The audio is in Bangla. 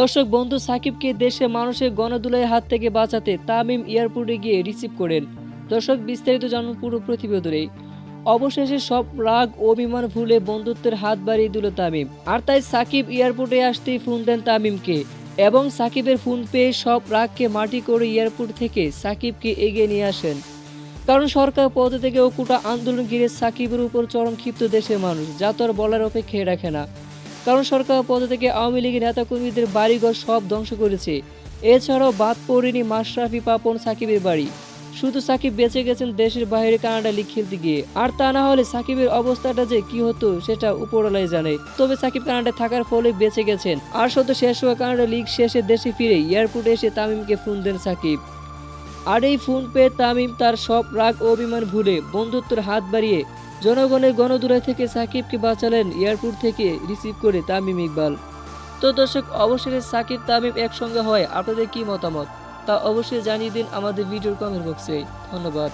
দর্শক বন্ধু সাকিবকে দেশে মানুষের গণদুলাইয়ের হাত থেকে বাঁচাতে তামিম এয়ারপোর্টে গিয়ে রিসিভ করেন। দর্শক, বিস্তারিত জানুন পুরো প্রতিবেদনে। অবশেষে সব রাগ, অভিমান ভুলে বন্ধুত্বের হাত বাড়িয়ে দিল তামিম। আর তাই সাকিব এয়ারপোর্টে আসতেই ফোন দেন তামিমকে এবং সাকিবের ফোন পেয়ে সব রাগকে মাটি করে এয়ারপোর্ট থেকে সাকিবকে এগিয়ে নিয়ে আসেন। কারণ সরকার পদ থেকে ওকুটা আন্দোলন ঘিরে সাকিবের উপর চরম ক্ষিপ্ত দেশের মানুষ, যা তো আর বলার অপেক্ষায় রাখে না। কারণ সরকার পদ থেকে আওয়ামী লীগের নেতাকর্মীদের বাড়িঘর সব ধ্বংস করেছে। এছাড়াও বাদ পড়েনি মাশরাফি, পাপন, সাকিবের বাড়ি। শুধু সাকিব বেঁচে গেছেন দেশের বাইরে কানাডা লিগ খেলতে গিয়ে আর তা না হলে সাকিবের অবস্থাটা যে কি হতো, সেটা উপরলাই জানে। তবে সাকিব কানাডায় থাকার ফলে বেঁচে গেছেন। আর সত্য শেষ হওয়া কানাডা লিগ শেষে দেশে ফিরে এয়ারপোর্টে এসে তামিমকে ফোন দেন সাকিব। আর এই ফোন পেয়ে তামিম তার সব রাগ অভিমান ভুলে বন্ধুত্বের হাত বাড়িয়ে জনগণের গণদূরাই থেকে সাকিবকে বাঁচালেন এয়ারপোর্ট থেকে রিসিভ করে তামিম ইকবাল। তো দর্শক, অবশেষে সাকিব, তামিম একসঙ্গে হয়, আপনাদের কি মতামত? তা অবশ্যই জানিয়ে দিন আমাদের ভিডিওর কমেন্ট বক্সে ধন্যবাদ।